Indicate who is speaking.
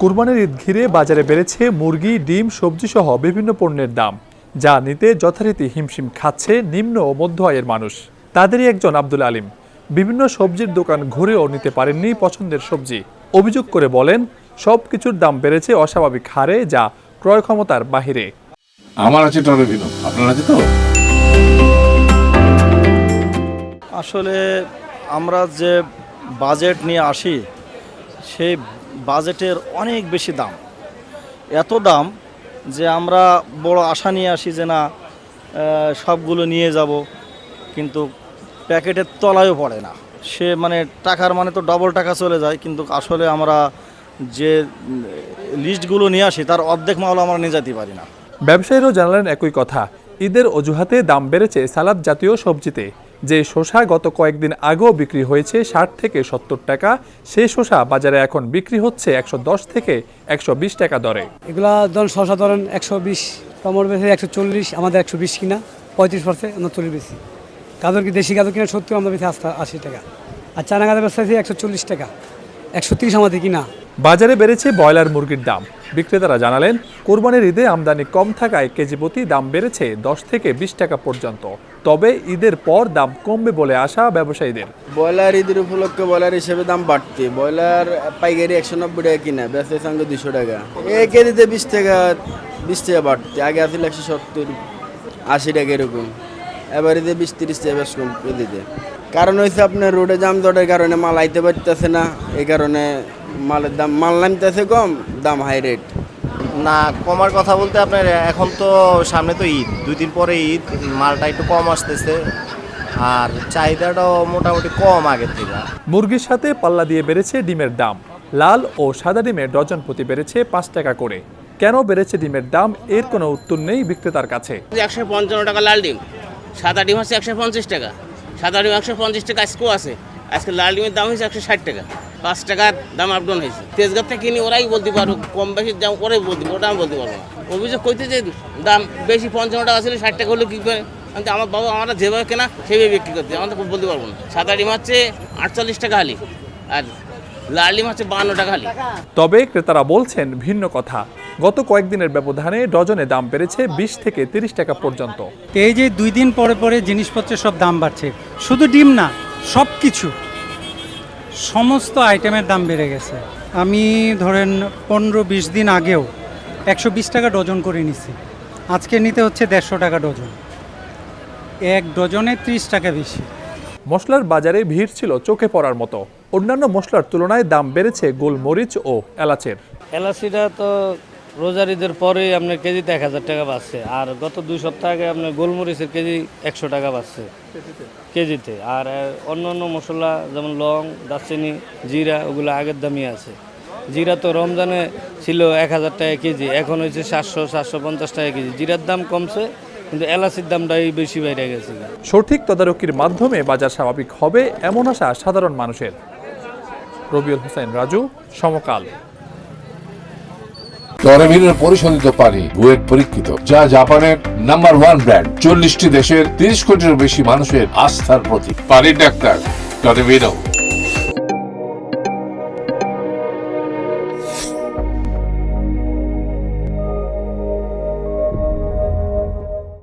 Speaker 1: কুরবানির ঈদ ঘিরে বাজারে বেড়েছে মুরগি ডিম সবজি সহ বিভিন্ন পণ্যের দাম। যা নিতে যথারীতি হিমশিম খাচ্ছে নিম্ন ও মধ্য আয়ের মানুষ। তাদেরই একজন আব্দুল আলিম। বিভিন্ন সবজির দোকান ঘুরেও নিতে পারেননি পছন্দের সবজি। অভিযোগ করে বলেন সব কিছুর দাম বেড়েছে অস্বাভাবিক হারে যা ক্রয় ক্ষমতার বাহিরে।
Speaker 2: আমার আছে আপনার আছে তো?
Speaker 3: আসলে আমরা যে বাজেট নিয়ে আসি সেই বাজেটের অনেক বেশি দাম। এত দাম যে আমরা বড় আশা নিয়ে আসি যে না সবগুলো নিয়ে যাব, কিন্তু প্যাকেটের তলায়ও পড়ে না। সে মানে টাকার মানে তো ডবল টাকা চলে যায়, কিন্তু আসলে আমরা যে লিস্টগুলো নিয়ে আসি, তার অর্ধেক মাল আমরা নিয়ে যেতে পারি না।
Speaker 1: ব্যবসায়ীরাও জানালেন একই কথা, ঈদের অজুহাতে দাম বেড়েছে সালাদ জাতীয় সবজিতে। যে শসা গত কয়েকদিন আগেও বিক্রি হয়েছে ষাট থেকে সত্তর টাকা সেই শসা বাজারে এখন বিক্রি হচ্ছে একশো দশ থেকে একশো বিশ টাকা দরে।
Speaker 4: এগুলা ধরেন শশা ধরেন একশো বিশ টমেটো বেশি একশো চল্লিশ আমাদের একশো বিশ কিনা পঁয়ত্রিশ পার্সেন্ট আমরা চল্লিশ বেশি। গাজর কি দেশি গাজর কিনা সত্তর আমরা বেশি আস্তে আশি টাকা। আর চায়না গাজর বেচতেছি একশো চল্লিশ টাকা। একশো তিরিশ আমাদের কিনা।
Speaker 1: বাজারে বেড়েছে ব্রয়লার মুরগির দাম। বিক্রেতারা জানালেন, কোরবানির ঈদে আমদানি কম থাকায় কেজি প্রতি দাম বেড়েছে দশ থেকে বিশ টাকা পর্যন্ত। তবে ঈদের পর দাম কমবে বলে আশা ব্যবসায়ীদের।
Speaker 5: ব্রয়লার ঈদের উপলক্ষে ব্রয়লার হিসেবে দাম বাড়তি। ব্রয়লার পাইকারি একশো নব্বই টাকা কিনা, বেচে সঙ্গে দুশো টাকা। এই কেজিতে বিশ টাকা বিশ টাকা বাড়তি। আগে আসলে একশো সত্তর, আশি টাকা এরকম। এবার বিশ, তিরিশ টাকা বেশ কম কেজিতে। কারণ হয়েছে আপনার রোডে জাম জটের কারণে মাল আইতে পারতেছে না এই কারণে মালের দাম মাল নামতেছে কম দাম হাই রেট
Speaker 6: না কমার কথা বলতে আপনার এখন তো সামনে তো ঈদ দুই দিন পরে ঈদ মালটা একটু কম আসতেছে আর চাহিদাটাও মোটামুটি কম আগের থেকে।
Speaker 1: মুরগির সাথে পাল্লা দিয়ে বেড়েছে ডিমের দাম লাল ও সাদা ডিমের ডজন প্রতি বেড়েছে পাঁচ টাকা করে। কেন বেড়েছে ডিমের দাম এর কোনো উত্তর নেই বিক্রেতার কাছে।
Speaker 7: একশো পঞ্চান্ন টাকা লাল ডিম সাদা ডিম হচ্ছে একশো পঞ্চাশ টাকা। সাদা ডিম একশো পঞ্চাশ টাকা, আজকেও আছে। আজকে লাল ডিমের দাম হয়েছে একশো ষাট টাকা। পাঁচ টাকার দাম আপডাউন হয়েছে। তেজগাঁ থেকে কিনি, ওরাই বলতে পারো, কম বেশি দাম, ওরাই বলতে ওটা আমি বলতে পারব না। অভিযোগ করতে যে দাম বেশি পঞ্চান্ন টাকা ছিল, ষাট টাকা হলে কী করে? আমি তো আমার বাবা, আমরা যেভাবে কেনা, সেভাবে বিক্রি করতে আমরা বলতে পারব না। সাদা ডিম হচ্ছে আটচল্লিশ টাকা হালি। আর লাল হচ্ছে বান্ন টাকা
Speaker 1: তবে ক্রেতারা বলছেন ভিন্ন কথা। গত কয়েকদিনের ব্যবধানে ডজনে দাম বেড়েছে বিশ থেকে তিরিশ টাকা পর্যন্ত।
Speaker 8: এই যে দুই দিন পরে পরে জিনিসপত্রের সব দাম বাড়ছে শুধু ডিম না সব কিছু। সমস্ত আইটেমের দাম বেড়ে গেছে। আমি ধরেন পনেরো বিশ দিন আগেও একশো বিশ টাকা ডজন করে নিছি। আজকে নিতে হচ্ছে দেড়শো টাকা ডজন। এক ডজনে ত্রিশ টাকা বেশি।
Speaker 1: মশলার বাজারে ভিড় ছিল চোখে পড়ার মতো। অন্যান্য মশলার তুলনায় দাম বেড়েছে গোলমরিচ ও এলাচের।
Speaker 9: এলাচিটা তো রোজার ঈদের পরে আপনার কেজিতে এক হাজার টাকা বাড়ছে। আর গত দুই সপ্তাহ আগে আপনার গোলমরিচের কেজি একশো টাকা বাড়ছে। কেজিতে। আর অন্য অন্য মশলা যেমন লং দারচিনি জিরা ওগুলো আগের দামই আছে। জিরা তো রমজানে ছিল এক হাজার টাকা কেজি এখন হয়েছে সাতশো সাতশো পঞ্চাশ টাকা কেজি। জিরার দাম কমছে কিন্তু এলাচির দামটাই বেশি বাইরে গেছে।
Speaker 1: সঠিক তদারকির মাধ্যমে বাজার স্বাভাবিক হবে এমন আশা সাধারণ মানুষের। রবিউল হোসেন, রাজু, সমকাল।
Speaker 2: টরেভিনোর পরিশোধিত পানি বুয়েট পরীক্ষিত, যা জাপানের নাম্বার ওয়ান ব্র্যান্ড, চল্লিশটি দেশের তিরিশ কোটিরও বেশি মানুষের আস্থার প্রতীক। পানির ডাক্তার টরেভিনো